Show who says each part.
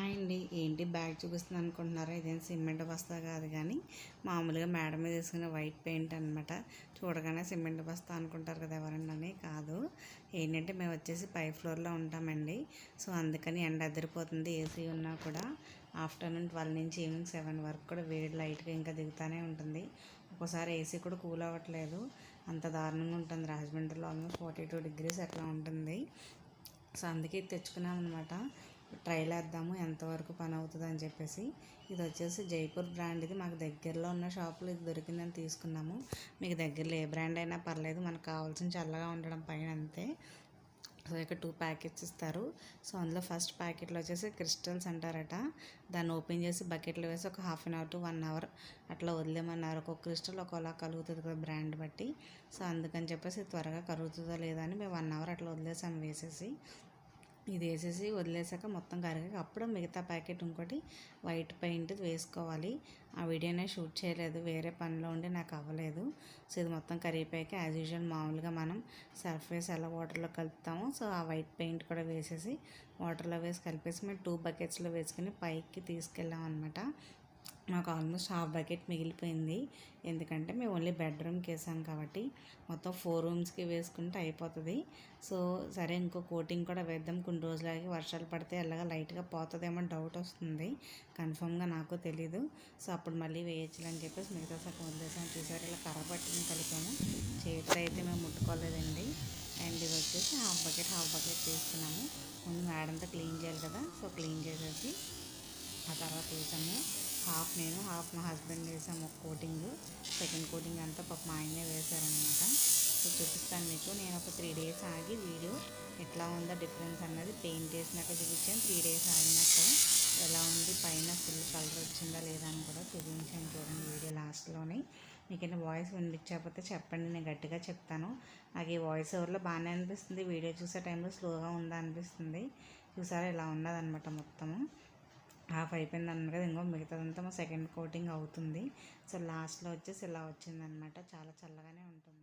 Speaker 1: Hi అండి. ఏంటి bag చూపిస్తుంది అనుకుంటున్నారా ఇదేం సిమెంట్ బస్తా కాదు కానీ మామూలుగా మేడ మీద వేసుకునే వైట్ పెయింట్ అనమాట చూడగానే సిమెంట్ బస్తా అనుకుంటారు కదా ఎవరన్నా కాదు. ఏంటంటే మేము వచ్చేసి పై ఫ్లోర్లో ఉంటామండి. సో అందుకని ఎండ అదిరిపోతుంది. ఏసీ ఉన్నా కూడా ఆఫ్టర్నూన్ ట్వెల్వ్ నుంచి ఈవినింగ్ సెవెన్ వరకు కూడా వేడి లైట్గా ఇంకా దిగుతూనే ఉంటుంది. ఒక్కోసారి ఏసీ కూడా కూల్ అవ్వట్లేదు. అంత దారుణంగా ఉంటుంది. రాజమండ్రిలో ఆల్మోస్ట్ ఫార్టీ టూ డిగ్రీస్ అట్లా ఉంటుంది. సో అందుకే తెచ్చుకున్నాం అనమాట ట్రైల్ వేద్దాము ఎంతవరకు పని అవుతుంది అని చెప్పేసి. ఇది వచ్చేసి జైపూర్ బ్రాండ్ ఇది. మాకు దగ్గరలో ఉన్న షాపులో ఇది దొరికిందని తీసుకున్నాము. మీకు దగ్గరలో ఏ బ్రాండ్ అయినా పర్లేదు. మనకు కావాల్సిన చల్లగా ఉండడం పైన అంతే. సో ఇక్కడ టూ ప్యాకెట్స్ ఇస్తారు. సో అందులో ఫస్ట్ ప్యాకెట్లో వచ్చేసి క్రిస్టల్స్ అంటారట. దాన్ని ఓపెన్ చేసి బకెట్లో వేసి ఒక half an hour to one hour అట్లా వదిలేమన్నారు ఒక్కొక్క క్రిస్టల్ ఒకలా కలుగుతుంది కదా బ్రాండ్ బట్టి. సో అందుకని చెప్పేసి త్వరగా కరుగుతుందో లేదా అని మేము వన్ అవర్ అట్లా వదిలేసాం వేసేసి. ఇది వేసేసి వదిలేసాక మొత్తం కరిగాక అప్పుడు మిగతా ప్యాకెట్ ఇంకోటి వైట్ పెయింట్ వేసుకోవాలి. ఆ వీడియోనే షూట్ చేయలేదు. వేరే పనిలో ఉండి నాకు అవ్వలేదు. సో ఇది మొత్తం కరిగిపోయాక యాజ్ యూజువల్ మామూలుగా మనం సర్ఫేస్ ఎలా వాటర్లో కలుపుతాము సో ఆ వైట్ పెయింట్ కూడా వేసేసి వాటర్లో వేసి కలిపేసి మేము టూ బకెట్స్లో వేసుకుని పైకి తీసుకెళ్ళాం అనమాట మాకు ఆల్మోస్ట్ హాఫ్ బకెట్ మిగిలిపోయింది. ఎందుకంటే మేము ఓన్లీ బెడ్రూమ్కి వేసాం కాబట్టి మొత్తం ఫోర్ రూమ్స్కి వేసుకుంటే అయిపోతుంది. సో సరే ఇంకో కోటింగ్ కూడా వేద్దాం. కొన్ని రోజులకి వర్షాలు పడితే అలాగా లైట్గా పోతుందేమో డౌట్ వస్తుంది. కన్ఫర్మ్గా నాకు తెలీదు. సో అప్పుడు మళ్ళీ వేయచ్చు అని చెప్పేసి మిగతా సగం వదిలేసాం. చూసారు ఇలా కర్ర పట్టిన కలిపాము చేతిలో అయితే మేము ముట్టుకోలేదండి. అండ్ ఇది వచ్చేసి హాఫ్ బకెట్ హాఫ్ బకెట్ తీసుకున్నాము. ముందు మేడంతో క్లీన్ చేయాలి కదా. సో క్లీన్ చేసేసి ఆ తర్వాత వేసాము. హాఫ్ నేను హాఫ్ మా హస్బెండ్ వేసాము ఒక కోటింగ్. సెకండ్ కోటింగ్ అంతా పాప మా ఆయనే వేశారనమాట సో చూపిస్తాను మీకు. నేను ఒక త్రీ డేస్ ఆగి వీడియో ఎట్లా ఉందో డిఫరెన్స్ అన్నది పెయింట్ వేసినాక చూపించాను. త్రీ డేస్ ఆగినాక ఎలా ఉంది పైన ఫుల్ కలర్ వచ్చిందా లేదా అని కూడా చూపించాను చూడండి వీడియో లాస్ట్లోని. మీకు వాయిస్ వినిపించకపోతే చెప్పండి నేను గట్టిగా చెప్తాను. నాకు ఈ వాయిస్ ఓవర్లో బాగానే అనిపిస్తుంది. వీడియో చూసే టైంలో స్లోగా ఉందా అనిపిస్తుంది. చూసారా ఇలా ఉన్నదనమాట మొత్తము. హాఫ్ అయిపోయింది అన్నారు కదా ఇంకో మిగతాదంతా మా సెకండ్ కోటింగ్ అవుతుంది. సో లాస్ట్లో వచ్చేసి ఇలా వచ్చిందనమాట చాలా చల్లగానే ఉంటుంది.